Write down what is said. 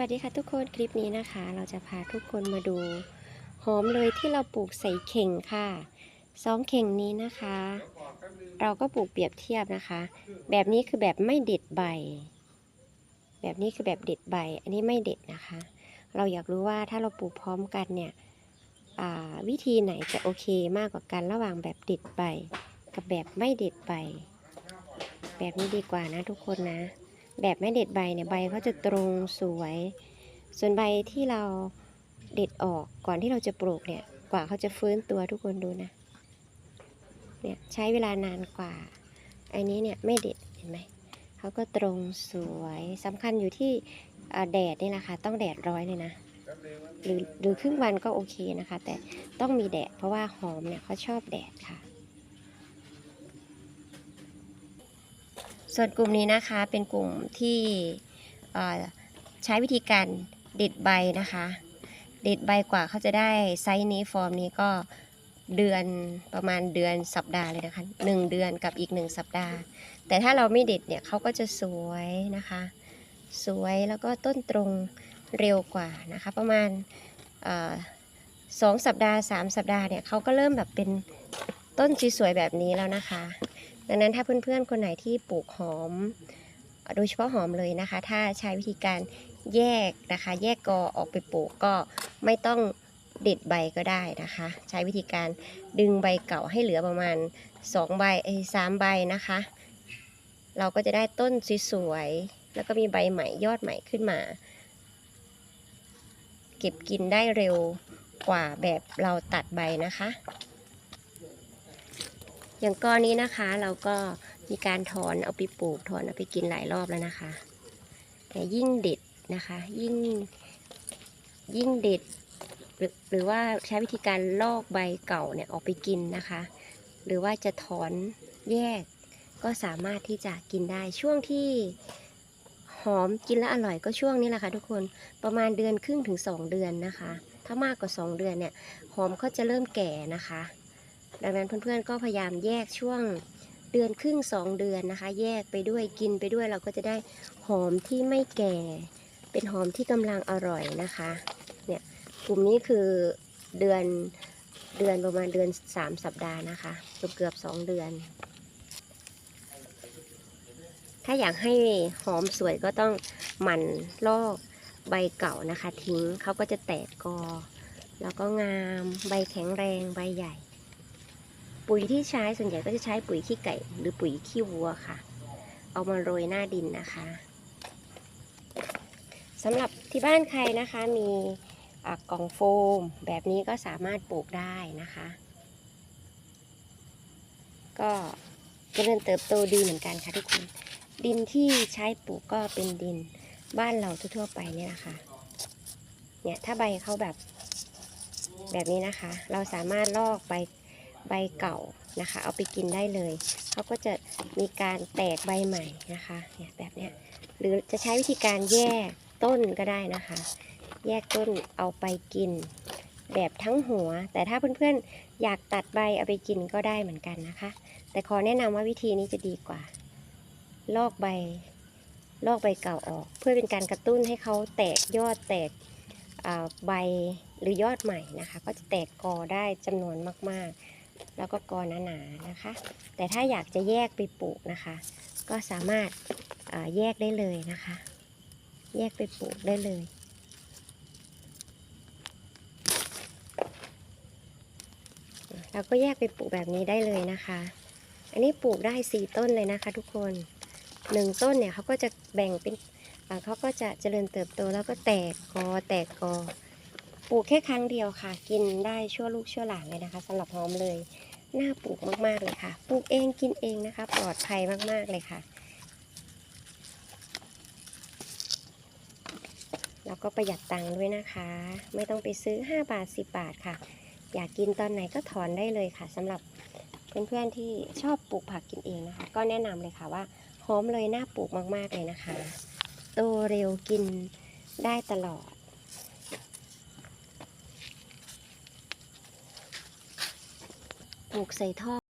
วัสดีค่ะทุกคนคลิปนี้นะคะ เราจะพาทุกคนมาดูหอมเลยที่เราปลูกใส่เข่งค่ะสองเข่งนี้นะคะ เราก็ปลูกเปรียบเทียบนะคะ แบบนี้คือแบบไม่เด็ดใบ แบบนี้คือแบบเด็ดใบ อันนี้ไม่เด็ดนะคะ เราอยากรู้ว่าถ้าเราปลูกพร้อมกันเนี่ยวิธีไหนจะโอเคมากกว่ากันระหว่างแบบเด็ดใบ กับแบบไม่เด็ดใบ แบบนี้ดีกว่านะทุกคนนะ แบบไม่เด็ดใบเนี่ยใบเขาจะตรงสวย ส่วนใบที่เราเด็ดออกก่อนที่เราจะปลูกเนี่ย กว่าเขาจะฟื้นตัวทุกคนดูนะ เนี่ยใช้เวลานานกว่า อันนี้เนี่ยไม่เด็ดเห็นไหมเขาก็ตรงสวยสำคัญอยู่ที่แดดนี่แหละค่ะต้องแดดร้อยเลยนะหรือหรือครึ่งวันก็โอเคนะคะ แต่ต้องมีแดดเพราะว่าหอมเนี่ยเขาชอบแดดค่ะ ส่วนกลุ่มนี้นะคะเป็นกลุ่มที่ใช้วิธีการเด็ดใบนะคะ เด็ดใบกว่าเขาจะได้ไซส์นี้ฟอร์มนี้ก็เดือนประมาณเดือนสัปดาห์เลยนะคะหนึ่งเดือนกับอีกหนึ่งสัปดาห์ แต่ถ้าเราไม่เด็ดเนี่ยเขาก็จะสวยนะคะ สวยแล้วก็ต้นตรงเร็วกว่านะคะ ประมาณสองสัปดาห์สามสัปดาห์เนี่ยเขาก็เริ่มแบบเป็นต้นสวยๆแบบนี้แล้วนะคะ ดังนั้นถ้าเพื่อนๆ คนไหนที่ปลูกหอม โดยเฉพาะหอมเลยนะคะ ถ้าใช้วิธีการแยกนะคะ แยกกอออกไปปลูกก็ไม่ต้องเด็ดใบก็ได้นะคะ ใช้วิธีการดึงใบเก่าให้เหลือประมาณ2ใบเอ้สามใบนะคะ เราก็จะได้ต้นสวยๆแล้วก็มีใบใหม่ยอดใหม่ขึ้นมา เก็บกินได้เร็วกว่าแบบเราตัดใบนะคะ อย่างก้อนนี้นะคะ เราก็มีการถอนเอาไปปลูกถอนเอาไปกินหลายรอบแล้วนะคะแต่ยิ่งเด็ดนะคะ ยิ่งยิ่งเด็ดหรือหรือว่าใช้วิธีการลอกใบเก่าเนี่ยออกไปกินนะคะ หรือว่าจะถอนแยกก็สามารถที่จะกินได้ช่วงที่หอมกินแล้วอร่อยก็ช่วงนี้แหละค่ะทุกคนประมาณเดือนครึ่งถึง 2 เดือนนะคะ ถ้ามากกว่า 2 เดือนเนี่ยหอมเขาจะเริ่มแก่นะคะ ดังนั้นเพื่อนๆก็พยายามแยกช่วงเดือนครึ่งสองเดือนนะคะ แยกไปด้วยกินไปด้วยเราก็จะได้หอมที่ไม่แก่ เป็นหอมที่กำลังอร่อยนะคะเนี่ยกลุ่มนี้คือเดือนเดือนประมาณเดือนสามสัปดาห์นะคะ เกือบเกือบสองเดือน ถ้าอยากให้หอมสวยก็ต้องหมั่นลอกใบเก่านะคะ ทิ้งเขาก็จะแตกกอ แล้วก็งามใบแข็งแรงใบใหญ่ ปุ๋ยที่ใช้ส่วนใหญ่ก็จะใช้ปุ๋ยขี้ไก่ หรือปุ๋ยขี้วัวค่ะ เอามาโรยหน้าดินนะคะสำหรับที่บ้านใครนะคะมีะกล่องโฟม แบบนี้ก็สามารถปลูกได้นะคะ ก็เจริญเติบโตดีเหมือนกันค่ะทุกคน ดินที่ใช้ปลูกก็เป็นดินบ้านเราทั่วๆไปเนี่ยนะคะเนี่ยถ้าใบเขาแบบแบบนี้นะคะ เราสามารถลอกใบ ใบเก่านะคะ เอาไปกินได้เลย เขาก็จะมีการแตกใบใหม่นะคะเนี่ยแบบเนี้ยหรือจะใช้วิธีการแยกต้นก็ได้นะคะ แยกต้นเอาไปกินแบบทั้งหัว แต่ถ้าเพื่อนๆอยากตัดใบเอาไปกินก็ได้เหมือนกันนะคะ แต่ขอแนะนำว่าวิธีนี้จะดีกว่า ลอกใบ ลอกใบเก่าออก เพื่อเป็นการกระตุ้นให้เขาแตกยอดแตกใบหรือยอดใหม่นะคะ ก็จะแตกกอได้จำนวนมากๆ แล้วก็กอหนาๆนะคะ แต่ถ้าอยากจะแยกไปปลูกนะคะ ก็สามารถแยกได้เลยนะคะ แยกไปปลูกได้เลย เราก็แยกไปปลูกแบบนี้ได้เลยนะคะ อันนี้ปลูกได้สี่ต้นเลยนะคะ ทุกคนหนึ่งต้นเนี่ยเขาก็จะแบ่งเป็นเขาก็จะเจริญเติบโตแล้วก็แตกกอแตกกอ ปลูกแค่ครั้งเดียวค่ะ กินได้ชั่วลูกชั่วหลานเลยนะคะสำหรับหอมเลยน่าปลูกมากๆเลยค่ะ ปลูกเองกินเองนะคะ ปลอดภัยมากๆเลยค่ะ แล้วก็ประหยัดตังค์ด้วยนะคะ ไม่ต้องไปซื้อ 5 บาท 10 บาทค่ะ อยากกินตอนไหนก็ถอนได้เลยค่ะสำหรับเพื่อนๆที่ชอบปลูกผักกินเองนะคะ ก็แนะนำเลยค่ะว่าหอมเลยน่าปลูกมากๆเลยนะคะ โตเร็วกินได้ตลอด ป ลูกใส่ท่อ